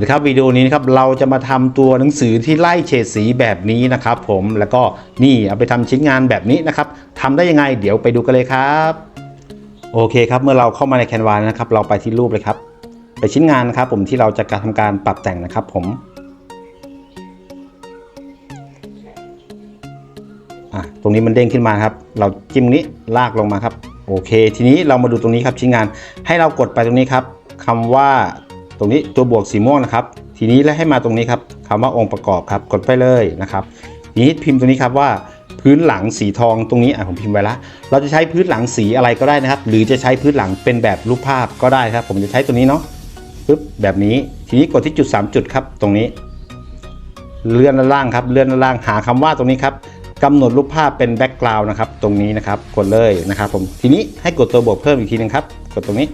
วัสดีครับวิดีโอนี้นะครับเราจะมาทำตัวหนังสือที่ไล่เฉดสีแบบนี้นะครับ ผมแล้วก็นี่เอาไปทำชิ้นงานแบบนี้นะครับทำได้ยังไงเดี๋ยวไปดูกันเลยครับโอเคครับเมื่อเราเข้ามาในแคนวานะครับ เราไปที่รูปเลยครับ ไปชิ้นงานนะครับ ผมที่เราจะการทำการปรับแต่งนะครับ ผมอะตรงนี้มันเด้งขึ้นมาครับ เราจิ้มนี้ลากลงมาครับ โอเค ทีนี้เรามาดูตรงนี้ครับชิ้นงานให้เรากดไปตรงนี้ครับคำว่า ตรงนี้ตัวบวกสีม่วงนะครับ ทีนี้แล้วให้มาตรงนี้ครับคำว่าองค์ประกอบครับกดไปเลยนะครับทีนี้พิมพ์ตรงนี้ครับว่าพื้นหลังสีทองตรงนี้อะผมพิมพ์ไว้ละเราจะใช้พื้นหลังสีอะไรก็ได้นะครับ หรือจะใช้พื้นหลังเป็นแบบรูปภาพก็ได้ครับ ผมจะใช้ตัวนี้เนาะปึ๊บแบบนี้ ทีนี้กดที่จุด 3 จุดครับ ตรงนี้ เลื่อนด้านล่างครับ เลื่อนด้านล่างหาคำว่าตรงนี้ครับกำหนดรูปภาพเป็นแบ็กกราวน์นะครับ ตรงนี้นะครับ กดเลยนะครับ ผมทีนี้ให้กดตัวบวกเพิ่มอีกทีหนึงครับ กดตรงนี้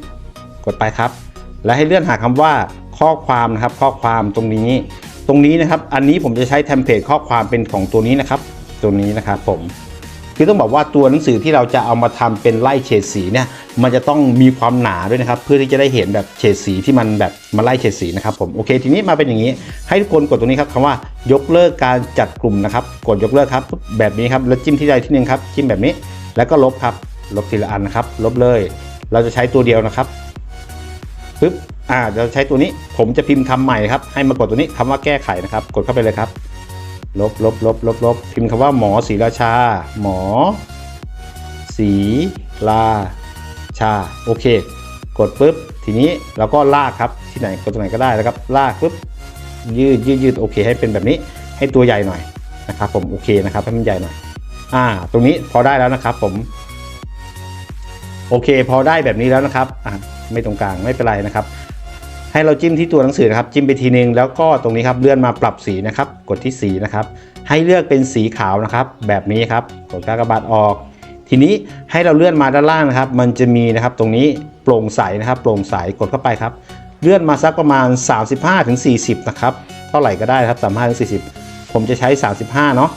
กดไปครับ และให้เลื่อนหาคำว่าข้อความนะครับ ข้อความตรงนี้ ตรงนี้นะครับ อันนี้ผมจะใช้เทมเพลตข้อความเป็นของตัวนี้นะครับ ตัวนี้นะครับผมคือต้องบอกว่าตัวหนังสือที่เราจะเอามาทำเป็นไล่เฉดสีเนี่ยมันจะต้องมีความหนาด้วยนะครับ เพื่อที่จะได้เห็นแบบเฉดสีที่มันแบบมาไล่เฉดสีนะครับผมโอเค ทีนี้มาเป็นอย่างนี้ ให้ทุกคนกดตรงนี้ครับคำว่ายกเลิกการจัดกลุ่มนะครับ กดยกเลิกครับแบบนี้ครับแล้วจิ้มที่ใดที่หนึ่งครับจิ้มแบบนี้ แล้วก็ลบครับลบทีละอันนะครับ ลบเลย เราจะใช้ตัวเดียวนะครับ ปึ๊บอ่าเราใช้ตัวนี้ผมจะพิมพ์คำใหม่ครับ ให้มากดตัวนี้คำว่าแก้ไขนะครับ กดเข้าไปเลยครับ ลบลบลบลบลบพิมพ์คำว่าหมอศรีราชา หมอศรีราชา โอเค กดปุ๊บ ทีนี้เราก็ลากครับ ที่ไหนกดตรงไหนก็ได้แล้วครับ ลากปุ๊บ ยืดยืดยืดโอเค ให้เป็นแบบนี้ ให้ตัวใหญ่หน่อยนะครับ ผม โอเคนะครับ ให้มันใหญ่หน่อย อ่า ตรงนี้พอได้แล้วนะครับ ผม โอเค พอได้แบบนี้แล้วนะครับอ่า ไม่ตรงกลางไม่เป็นไรนะครับ ให้เราจิ้มที่ตัวหนังสือนะครับจิ้มไปทีนึงแล้วก็ตรงนี้ครับเลื่อนมาปรับสีนะครับ กดที่สีนะครับ ให้เลือกเป็นสีขาวนะครับ แบบนี้ครับกดกากบาทออก ทีนี้ให้เราเลื่อนมาด้านล่างนะครับ มันจะมีนะครับตรงนี้โปร่งใสนะครับ โปร่งใสกดเข้าไปครับ เลื่อนมาสักประมาณ 35-40ถึงนะครับเท่าไหร่ก็ได้ครับ35ถึง40 ผมจะใช้ 35 เนาะ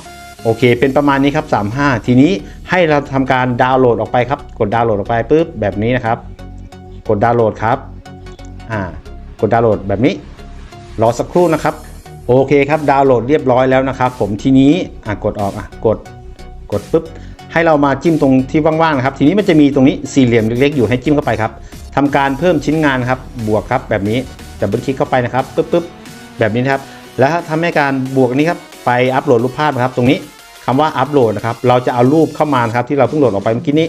โอเค เป็นประมาณนี้ครับ 35 ทีนี้ให้เราทำการดาวน์โหลดออกไปครับ กดดาวน์โหลดออกไปปุ๊บแบบนี้นะครับ กดดาวน์โหลดครับอ่ากดดาวน์โหลดแบบนี้ รอสักครู่นะครับ โอเคครับดาวน์โหลดเรียบร้อยแล้วนะครับ ผมทีนี้อะกดออกอะกดกดปุ๊บให้เรามาจิ้มตรงที่ว่างๆนะครับ ทีนี้มันจะมีตรงนี้สี่เหลี่ยมเล็กๆอยู่ให้จิ้มเข้าไปครับทำการเพิ่มชิ้นงานครับบวกครับแบบนี้ดับเบิลคลิกเข้าไปนะครับปุ๊บปุ๊บแบบนี้นะครับ แล้วทำให้การบวกนี้ครับไปอัปโหลดรูปภาพนะครับ ตรงนี้คำว่าอัปโหลดนะครับ เราจะเอารูปเข้ามาครับที่เราเพิ่งโหลดออกไปเมื่อกี้นี้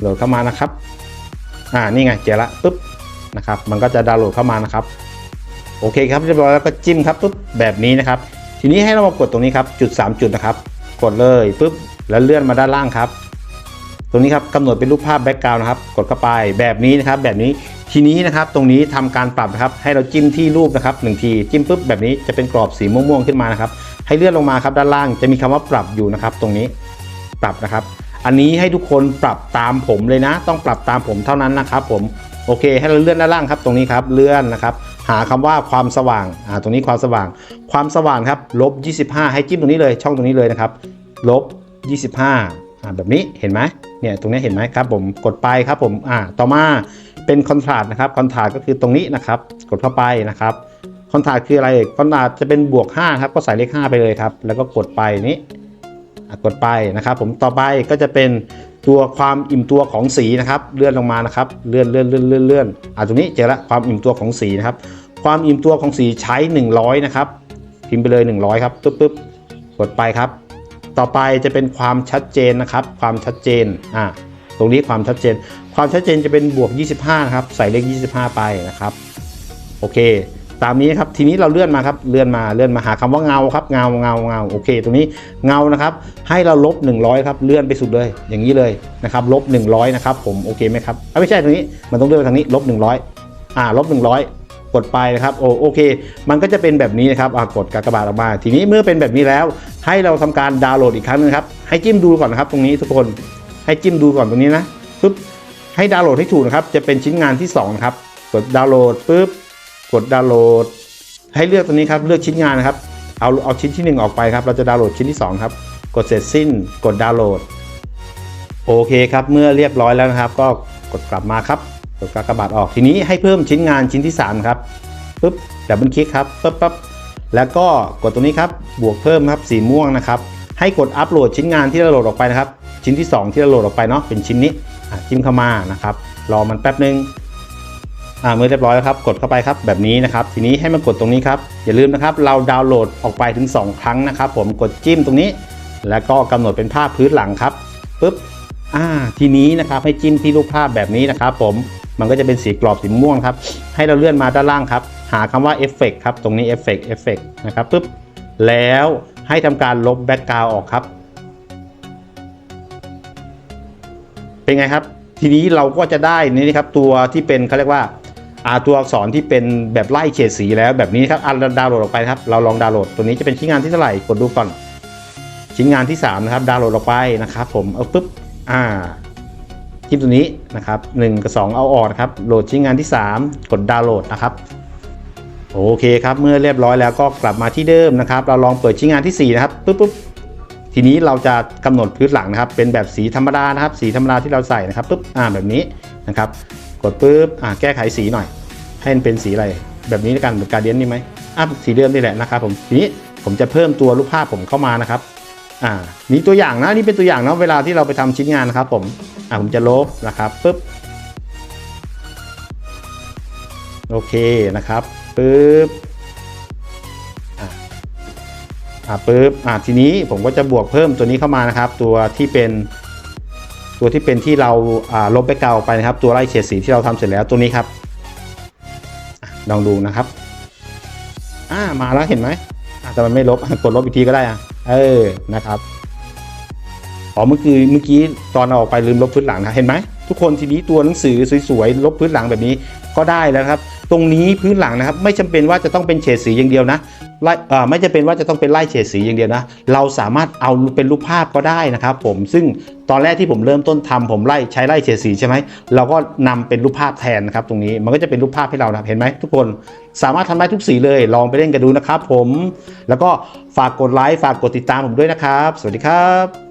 โหลดเข้ามานะครับ อ่านี่ไงเจอละปุ๊บนะครับมันก็จะดาวน์โหลดเข้ามานะครับโอเคครับเรียบร้อยแล้วก็จิ้มครับปุ๊บแบบนี้นะครับ ทีนี้ให้เรามากดตรงนี้ครับจุด 3 จุดนะครับ กดเลยปุ๊บแล้วเลื่อนมาด้านล่างครับ ตรงนี้ครับกำหนดเป็นรูปภาพแบ็กกราวน์นะครับ กดเข้าไปแบบนี้นะครับ แบบนี้ทีนี้นะครับตรงนี้ทำการปรับนะครับ ให้เราจิ้มที่รูปนะครับหนึ่งทีจิ้มปุ๊บแบบนี้จะเป็นกรอบสีม่วงๆขึ้นมานะครับ ให้เลื่อนลงมาครับด้านล่างจะมีคำว่าปรับอยู่นะครับ ตรงนี้ปรับนะครับ อันนี้ให้ทุกคนปรับตามผมเลยนะ ต้องปรับตามผมเท่านั้นนะครับผมโอเค ให้เราเลื่อนด้านล่างครับ ตรงนี้ครับเลื่อนนะครับ หาคำว่าความสว่างอ่าตรงนี้ความสว่าง ความสว่างครับลบ25 ให้จิ้มตรงนี้เลย ช่องตรงนี้เลยนะครับลบ25อ่าแบบนี้เห็นไหมเนี่ยตรงนี้เห็นไหมครับ ผมกดไปครับผมอ่าต่อมาเป็นคอนทราสต์นะครับคอนทราสต์ก็คือตรงนี้นะครับ กดเข้าไปนะครับคอนทราสต์คืออะไรคอนทราสต์จะเป็นบวก5ครับก็ใส่เลข5ไปเลยครับ แล้วก็กดไปนี้ กดไปนะครับ ผมต่อไปก็จะเป็นตัวความอิ่มตัวของสีนะครับ เลื่อนลงมานะครับเลื่อนเลื่อนเลื่อนเลื่อนเลื่อนอ่าตรงนี้เจอละความอิ่มตัวของสีนะครับ ความอิ่มตัวของสีใช้ 100 นะครับ พิมพ์ไปเลย 100 ครับปึ๊บปึ๊บกดไปครับ ต่อไปจะเป็นความชัดเจนนะครับ ความชัดเจนอ่าตรงนี้ความชัดเจน ความชัดเจนจะเป็นบวก 25 นะครับ ใส่เลข 25 ไปนะครับ โอเค ตามนี้ครับทีนี้เราเลื่อนมาครับเลื่อนมาเลื่อนมาหาคำว่าเงาครับเงาเงาเงาโอเค ตรงนี้เงานะครับ ให้เราลบ 100ครับเลื่อนไปสุดเลย อย่างนี้เลยนะครับลบ100นะครับผมโอเคไหมครับอะไม่ใช่ตรงนี้มันต้องเลื่อนไปทางนี้ลบ100อ่าลบ100 กดไปนะครับโอโอเค มันก็จะเป็นแบบนี้นะครับอ่ากดกากบาทออกมา ทีนี้เมื่อเป็นแบบนี้แล้ว ให้เราทำการดาวน์โหลดอีกครั้งหนึงครับให้จิ้มดูก่อนนะครับตรงนี้ทุกคนให้จิ้มดูก่อนตรงนี้นะปุ๊บให้ดาวน์โหลดให้ถูกนะครับจะเป็นชิ้นงานที่2นะครับกดดาวน์โหลดปุ๊บ กดดาวน์โหลด ให้เลือกตัวนี้ครับเลือกชิ้นงานนะครับ เอาเอาชิ้นที่ 1 ออกไปครับ เราจะดาวน์โหลดชิ้นที่ 2 ครับ กดเสร็จสิ้น กดดาวน์โหลด โอเคครับ เมื่อเรียบร้อยแล้วนะครับ ก็กดกลับมาครับ กดกากบาทออกทีนี้ให้เพิ่มชิ้นงานชิ้นที่ 3 ครับปุ๊บดับเบิลคลิกครับปุ๊บปั๊บแล้วก็กดตรงนี้ครับ บวกเพิ่มครับ สีม่วงนะครับ ให้กดอัปโหลดชิ้นงานที่เราโหลดออกไปนะครับ ชิ้นที่ 2 ที่เราโหลดออกไปเนาะ เป็นชิ้นนี้อะจิ้มเข้ามานะครับ รอมันแป๊บนึง อ่าเมื่อเรียบร้อยแล้วครับกดเข้าไปครับแบบนี้นะครับทีนี้ให้มันกดตรงนี้ครับอย่าลืมนะครับเราดาวน์โหลดออกไปถึง 2 ครั้งนะครับ ผมกดจิ้มตรงนี้ แล้วก็กำหนดเป็นภาพพื้นหลังครับปุ๊บอ่าทีนี้นะครับให้จิ้มที่รูปภาพแบบนี้นะครับ ผมมันก็จะเป็นสีกรอบสีม่วงครับให้เราเลื่อนมาด้านล่างครับหาคำว่าเอฟเฟกครับตรงนี้เอฟเฟกเอฟเฟกนะครับปุ๊บแล้วให้ทำการลบแบ็กกราวออกครับ เป็นไงครับ ทีนี้เราก็จะได้นี่ครับตัวที่เป็นเขาเรียกว่า ตัวอักษรที่เป็นแบบไล่เฉดสีแล้วแบบนี้ครับอ่าเราดาวน์โหลดออกไปครับ เราลองดาวน์โหลดตัวนี้จะเป็นชิ้นงานที่เท่าไหร่กดดูก่อน ชิ้นงานที่3นะครับดาวน์โหลดออกไปนะครับผมเอาปุ๊บอ่าจิ้มตัวนี้นะครับ1กับ 2 เอาออกนะครับโหลดชิ้นงานที่ 3 กดดาวน์โหลดนะครับโอเคครับเมื่อเรียบร้อยแล้วก็กลับมาที่เดิมนะครับ เราลองเปิดชิ้นงานที่4นะครับปุ๊บปุ๊บทีนี้เราจะกำหนดพื้นหลังนะครับ เป็นแบบสีธรรมดานะครับ สีธรรมดาที่เราใส่นะครับปุ๊บอ่าแบบนี้นะครับ ดปุ๊บอ่าแก้ไขสีหน่อย ให้มันเป็นสีอะไร แบบนี้แล้วกันการเดียนนี่ไหมอะสีเดิมนี่แหละนะครับผมทีนี้ผมจะเพิ่มตัวรูปภาพผมเข้ามานะครับอ่านี่ตัวอย่างนะนี่เป็นตัวอย่างนะเวลาที่เราไปทำชิ้นงานนะครับผมอ่าผมจะลบนะครับปุ๊บโอเคนะครับปุ๊บอ่าปุ๊บอ่าทีนี้ผมก็จะบวกเพิ่มตัวนี้เข้ามานะครับ ตัวที่เป็น ตัวที่เป็นที่เราลบไปเก่าไปนะครับ ตัวไล่เฉดสีที่เราทำเสร็จแล้วตัวนี้ครับลองดูนะครับอ่ามาแล้วเห็นไหมอะแต่มันไม่ลบกดลบอีกทีก็ได้อะเออนะครับ อ๋อเมื่อกี้เมื่อกี้ตอนเอาออกไปลืมลบพื้นหลังนะเห็นไหมทุกคนทีนี้ตัวหนังสือสวยๆลบพื้นหลังแบบนี้ก็ได้แล้วครับ ตรงนี้พื้นหลังนะครับ ไม่จำเป็นว่าจะต้องเป็นเฉดสีอย่างเดียวนะไล่ไม่จำเป็นว่าจะต้องเป็นไล่เฉดสีอย่างเดียวนะ เราสามารถเอาเป็นรูปภาพก็ได้นะครับ ผมซึ่งตอนแรกที่ผมเริ่มต้นทำผมไล่ใช้ไล่เฉดสีใช่ไหมเราก็นำเป็นรูปภาพแทนนะครับ ตรงนี้มันก็จะเป็นรูปภาพให้เรานะเห็นไหมทุกคนสามารถทำได้ทุกสีเลย ลองไปเล่นกันดูนะครับ ผม แล้วก็ฝากกดไลค์ฝากกดติดตามผมด้วยนะครับ สวัสดีครับ